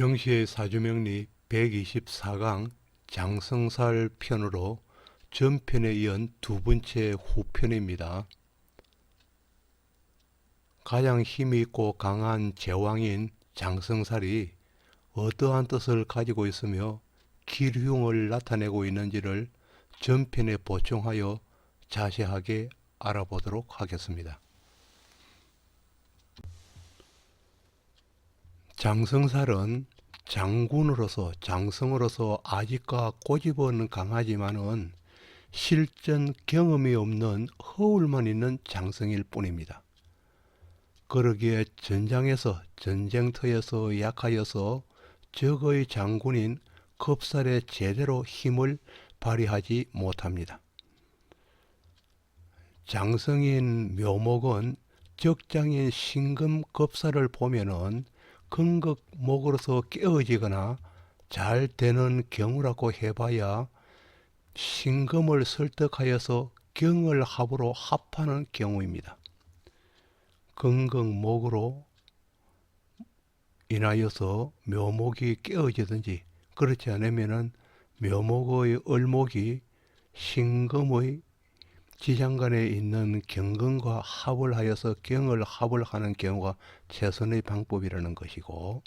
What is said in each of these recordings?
정시의 사주명리 124강 장성살 편으로 전편에 이은 두 번째 후편입니다. 가장 힘이 있고 강한 제왕인 장성살이 어떠한 뜻을 가지고 있으며 기흉을 나타내고 있는지를 전편에 보충하여 자세하게 알아보도록 하겠습니다. 장성살은 장군으로서 장성으로서 아직과 고집은 강하지만은 실전 경험이 없는 허울만 있는 장성일 뿐입니다. 그러기에 전장에서 전쟁터에서 약하여서 적의 장군인 겁살에 제대로 힘을 발휘하지 못합니다. 장성인 묘목은 적장인 신금 겁살을 보면은 근극목으로서 깨어지거나 잘 되는 경우라고 해봐야 신금을 설득하여서 경을 합으로 합하는 경우입니다. 근극목으로 인하여서 묘목이 깨어지든지 그렇지 않으면은 묘목의 을목이 신금의 지장간에 있는 경근과 합을 하여서 경을 합을 하는 경우가 최선의 방법이라는 것이고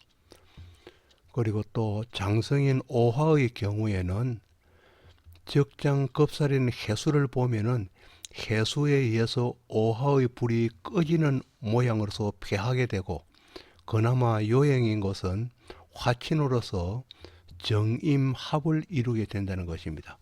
그리고 또 장성인 오화의 경우에는 적장 급살인 해수를 보면은 해수에 의해서 오화의 불이 꺼지는 모양으로서 패하게 되고 그나마 요행인 것은 화친으로서 정임합을 이루게 된다는 것입니다.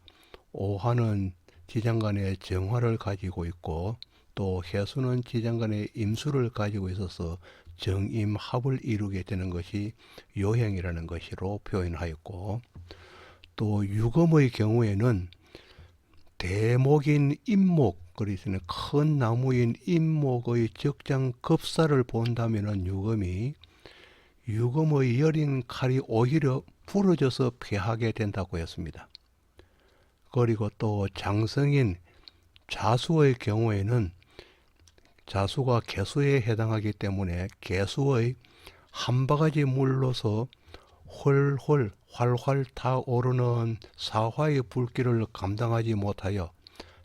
오화는 지장간의 정화를 가지고 있고 또 해수는 지장간의 임수를 가지고 있어서 정임합을 이루게 되는 것이 요행이라는 것으로 표현하였고 또 유검의 경우에는 대목인 임목 그리스는 큰 나무인 임목의 적장 급사를 본다면은 유검이 유검의 여린 칼이 오히려 부러져서 패하게 된다고 했습니다. 그리고 또 장성인 자수의 경우에는 자수가 개수에 해당하기 때문에 개수의 한 바가지 물로서 홀홀 활활 타오르는 사화의 불길을 감당하지 못하여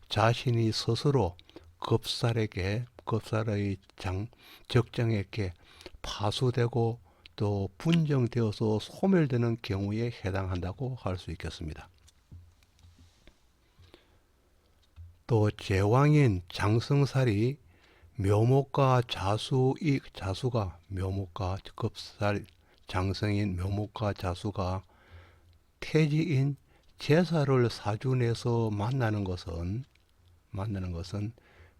자신이 스스로 급살에게 급살의 장 적장에게 파수되고 또 분정되어서 소멸되는 경우에 해당한다고 할 수 있겠습니다. 또 제왕인 장성살이 묘목과 자수 이 자수가 묘목과 급살 장성인 묘목과 자수가 태지인 제사를 사준에서 만나는 것은 만나는 것은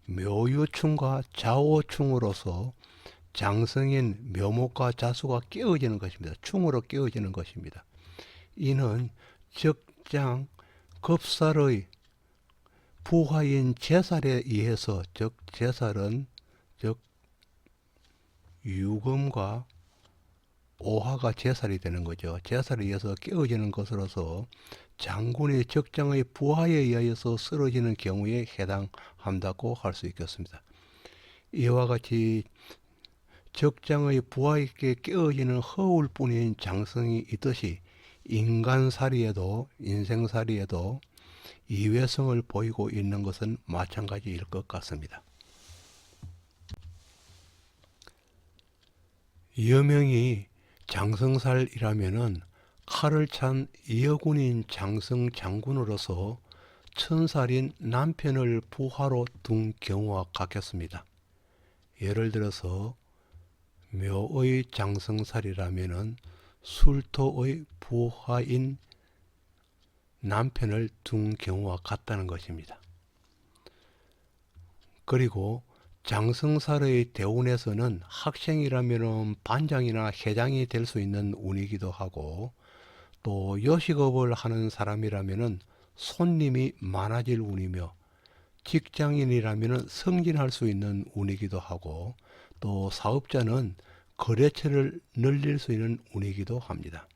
묘유충과 자오충으로서 장성인 묘목과 자수가 깨어지는 것입니다. 충으로 깨어지는 것입니다. 이는 적장 급살의 부하인 제살에 의해서 즉 제살은 즉 유금과 오화가 제살이 되는 거죠. 제살에 의해서 깨어지는 것으로서 장군의 적장의 부하에 의하여서 쓰러지는 경우에 해당한다고 할 수 있겠습니다. 이와 같이 적장의 부하에게 깨어지는 허울뿐인 장성이 있듯이 인간살이에도 인생살이에도 이외성을 보이고 있는 것은 마찬가지일 것 같습니다. 여명이 장성살이라면은 칼을 찬 여군인 장성 장군으로서 천살인 남편을 부하로 둔 경우와 같겠습니다. 예를 들어서 묘의 장성살이라면은 술토의 부하인 남편을 둔 경우와 같다는 것입니다. 그리고 장성살의 대운에서는 학생이라면 반장이나 회장이 될 수 있는 운이기도 하고 또 요식업을 하는 사람이라면 손님이 많아질 운이며 직장인이라면 승진할 수 있는 운이기도 하고 또 사업자는 거래처를 늘릴 수 있는 운이기도 합니다.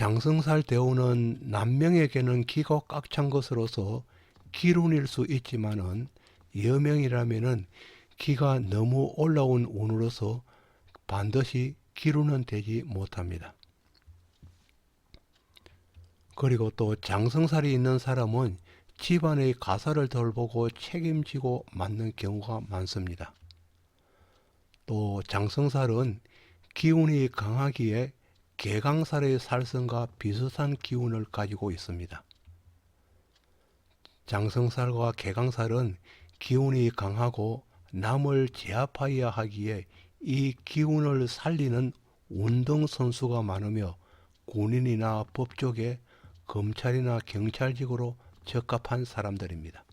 장성살 대우는 남명에게는 기가 꽉 찬 것으로서 기운일 수 있지만은 여명이라면은 기가 너무 올라온 운으로서 반드시 기루는 되지 못합니다. 그리고 또 장성살이 있는 사람은 집안의 가사를 돌보고 책임지고 맡는 경우가 많습니다. 또 장성살은 기운이 강하기에 개강살의 살성과 비슷한 기운을 가지고 있습니다. 장성살과 개강살은 기운이 강하고 남을 제압하여야 하기에 이 기운을 살리는 운동선수가 많으며 군인이나 법조계, 검찰이나 경찰직으로 적합한 사람들입니다.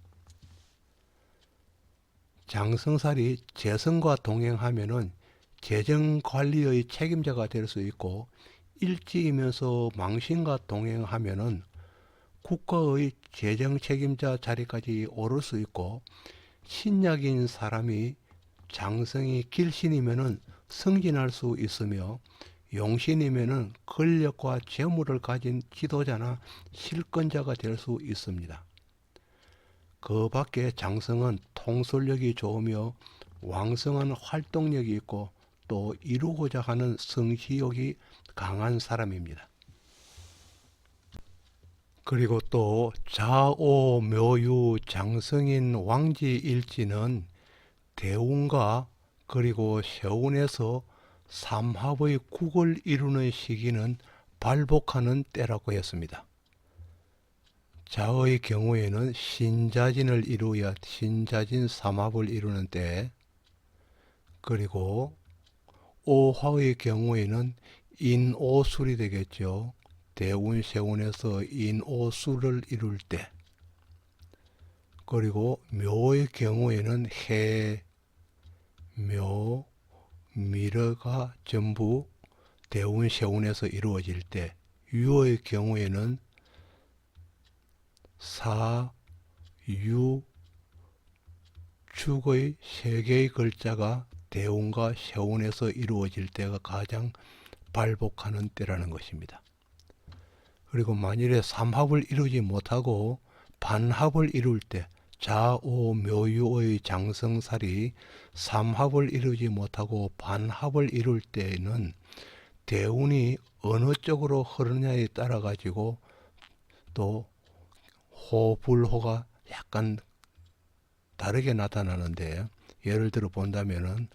장성살이 재성과 동행하면은 재정 관리의 책임자가 될 수 있고 일지이면서 망신과 동행하면은 국가의 재정 책임자 자리까지 오를 수 있고 신약인 사람이 장성이 길신이면은 승진할 수 있으며 용신이면은 권력과 재물을 가진 지도자나 실권자가 될 수 있습니다. 그 밖에 장성은 통솔력이 좋으며 왕성한 활동력이 있고 또 이루고자 하는 성시욕이 강한 사람입니다. 그리고 또 자오 묘유 장성인 왕지 일지는 대운과 그리고 세운에서 삼합의 국을 이루는 시기는 발복하는 때라고 했습니다. 자의 경우에는 신자진을 이루어야 신자진 삼합을 이루는 때 그리고 오화의 경우에는 인오술이 되겠죠. 대운 세운에서 인오술을 이룰 때 그리고 묘의 경우에는 해, 묘, 미러가 전부 대운 세운에서 이루어질 때 유의 경우에는 사, 유, 축의 세 개의 글자가 대운과 세운에서 이루어질 때가 가장 발복하는 때라는 것입니다. 그리고 만일에 삼합을 이루지 못하고 반합을 이룰 때 자오 묘유의 장성살이 삼합을 이루지 못하고 반합을 이룰 때에는 대운이 어느 쪽으로 흐르냐에 따라 가지고 또 호불호가 약간 다르게 나타나는데 예를 들어 본다면은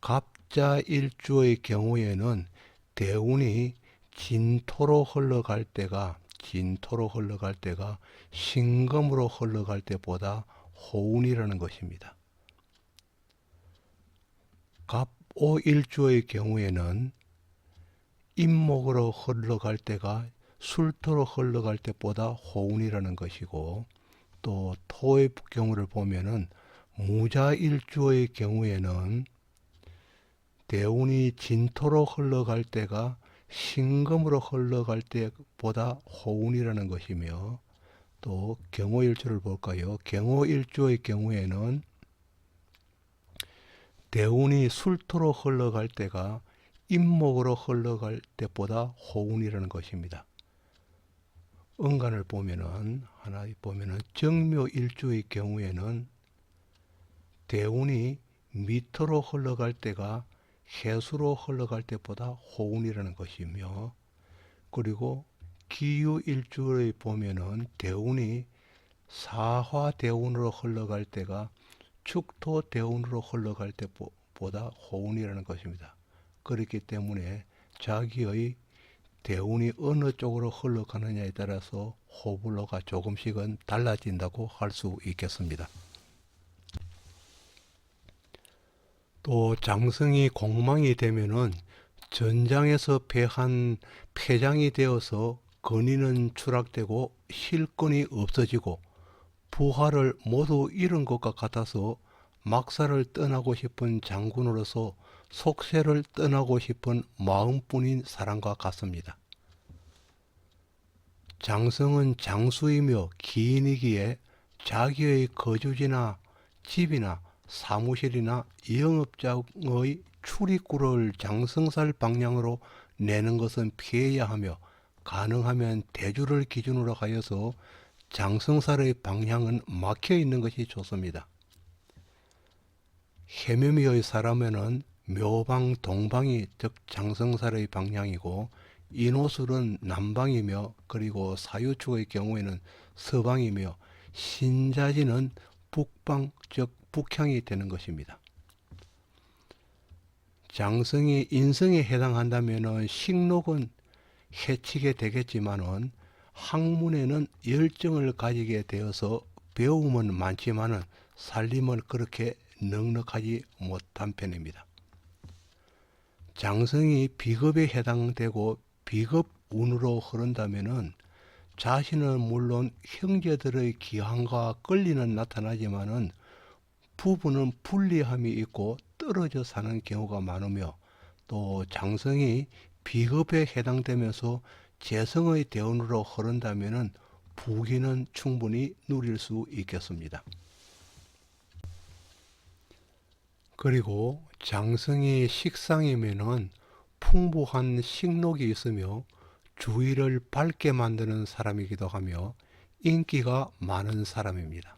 갑자 일주의 경우에는 대운이 진토로 흘러갈 때가 진토로 흘러갈 때가 신금으로 흘러갈 때보다 호운이라는 것입니다. 갑오 일주의 경우에는 임목으로 흘러갈 때가 술토로 흘러갈 때보다 호운이라는 것이고 또 토의 경우를 보면은 무자 일주의 경우에는 대운이 진토로 흘러갈 때가 신금으로 흘러갈 때보다 호운이라는 것이며 또 경호일주를 볼까요? 경호일주의 경우에는 대운이 술토로 흘러갈 때가 임목으로 흘러갈 때보다 호운이라는 것입니다. 은간을 보면은 하나 보면은 정묘일주의 경우에는 대운이 미터로 흘러갈 때가 해수로 흘러갈 때보다 호운이라는 것이며 그리고 기유일주를 보면은 대운이 사화 대운으로 흘러갈 때가 축토 대운으로 흘러갈 때보다 호운이라는 것입니다. 그렇기 때문에 자기의 대운이 어느 쪽으로 흘러가느냐에 따라서 호불호가 조금씩은 달라진다고 할 수 있겠습니다. 또 장성이 공망이 되면은 전장에서 패한 패장이 되어서 건의는 추락되고 실권이 없어지고 부하를 모두 잃은 것과 같아서 막사를 떠나고 싶은 장군으로서 속세를 떠나고 싶은 마음뿐인 사람과 같습니다. 장성은 장수이며 기인이기에 자기의 거주지나 집이나 사무실이나 영업장의 출입구를 장성살 방향으로 내는 것은 피해야 하며 가능하면 대주를 기준으로 하여서 장성살의 방향은 막혀 있는 것이 좋습니다. 해묘미의 사람에는 묘방 동방이 즉 장성살의 방향이고 인호술은 남방이며 그리고 사유축의 경우에는 서방이며 신자지는 북방 즉 북향이 되는 것입니다. 장성이 인성에 해당한다면 식록은 해치게 되겠지만은 학문에는 열정을 가지게 되어서 배움은 많지만은 살림은 그렇게 넉넉하지 못한 편입니다. 장성이 비겁에 해당되고 비겁 운으로 흐른다면은 자신은 물론 형제들의 기한과 권리는 나타나지만은 부부는 불리함이 있고 떨어져 사는 경우가 많으며 또 장성이 비겁에 해당되면서 재성의 대운으로 흐른다면은 부귀는 충분히 누릴 수 있겠습니다. 그리고 장성이 식상이면은 풍부한 식록이 있으며 주위를 밝게 만드는 사람이기도 하며 인기가 많은 사람입니다.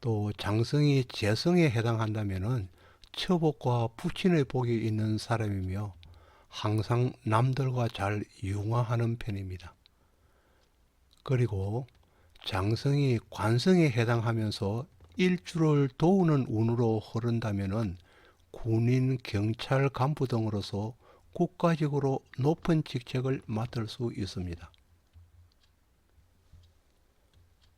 또 장성이 재성에 해당한다면은 처복과 부친의 복이 있는 사람이며 항상 남들과 잘 융화하는 편입니다. 그리고 장성이 관성에 해당하면서 일주를 도우는 운으로 흐른다면은 군인, 경찰 간부 등으로서 국가적으로 높은 직책을 맡을 수 있습니다.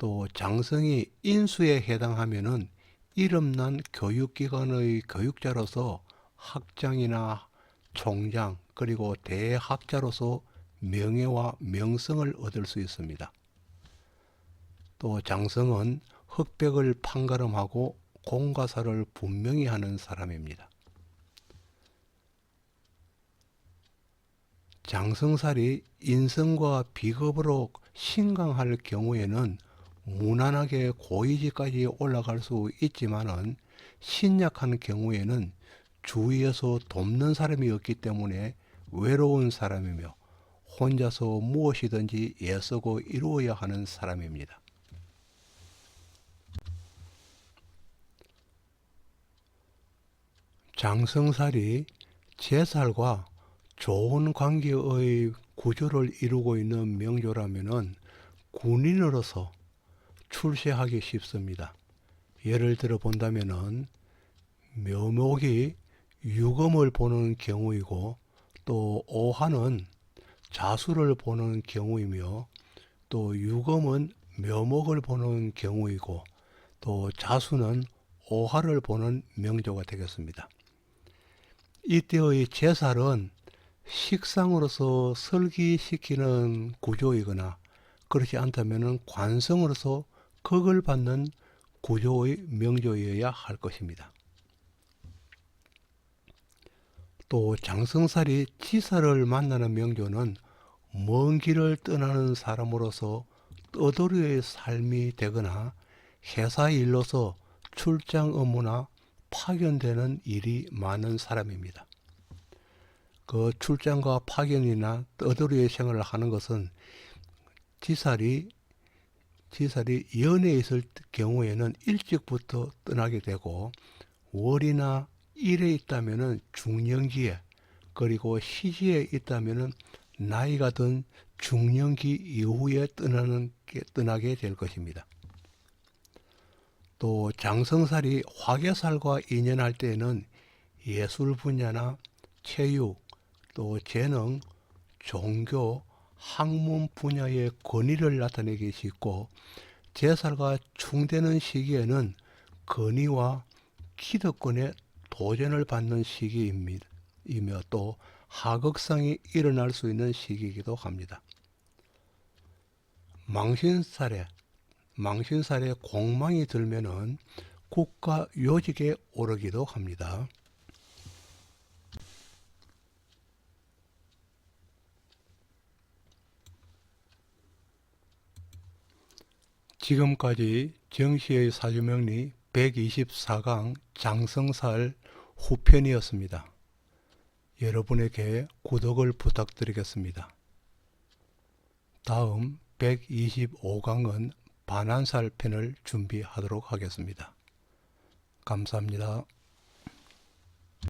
또 장성이 인수에 해당하면은 이름난 교육기관의 교육자로서 학장이나 총장 그리고 대학자로서 명예와 명성을 얻을 수 있습니다. 또 장성은 흑백을 판가름하고 공과사를 분명히 하는 사람입니다. 장성살이 인성과 비겁으로 신강할 경우에는 무난하게 고위직까지 올라갈 수 있지만은 신약한 경우에는 주위에서 돕는 사람이 없기 때문에 외로운 사람이며 혼자서 무엇이든지 애쓰고 이루어야 하는 사람입니다. 장성살이 제살과 좋은 관계의 구조를 이루고 있는 명조라면은 군인으로서 출세하기 쉽습니다. 예를 들어 본다면은 묘목이 유검을 보는 경우이고 또 오한은 자수를 보는 경우이며 또 유검은 묘목을 보는 경우이고 또 자수는 오화를 보는 명조가 되겠습니다. 이때의 제살은 식상으로서 설기시키는 구조이거나 그렇지 않다면 관성으로서 극을 받는 구조의 명조여야 할 것입니다. 또 장성살이 지사를 만나는 명조는 먼 길을 떠나는 사람으로서 떠돌이의 삶이 되거나 회사 일로서 출장 업무나 파견되는 일이 많은 사람입니다. 그 출장과 파견이나 떠돌이의 생활을 하는 것은 지살이 지살이 연애에 있을 경우에는 일찍부터 떠나게 되고 월이나 일에 있다면은 중년기에 그리고 시지에 있다면은 나이가 든 중년기 이후에 떠나는 게, 떠나게 될 것입니다. 또 장성살이 화계살과 인연할 때에는 예술 분야나 체육, 또 재능, 종교, 학문 분야의 권위를 나타내기 쉽고 제살과 충되는 시기에는 권위와 기득권에 도전을 받는 시기입니다. 이며 또 하극상이 일어날 수 있는 시기이기도 합니다. 망신살에 망신살에 공망이 들면은 국가 요직에 오르기도 합니다. 지금까지 정시의 사주명리 124강 장성살 후편이었습니다. 여러분에게 구독을 부탁드리겠습니다. 다음 125강은 반환살 편을 준비하도록 하겠습니다. 감사합니다.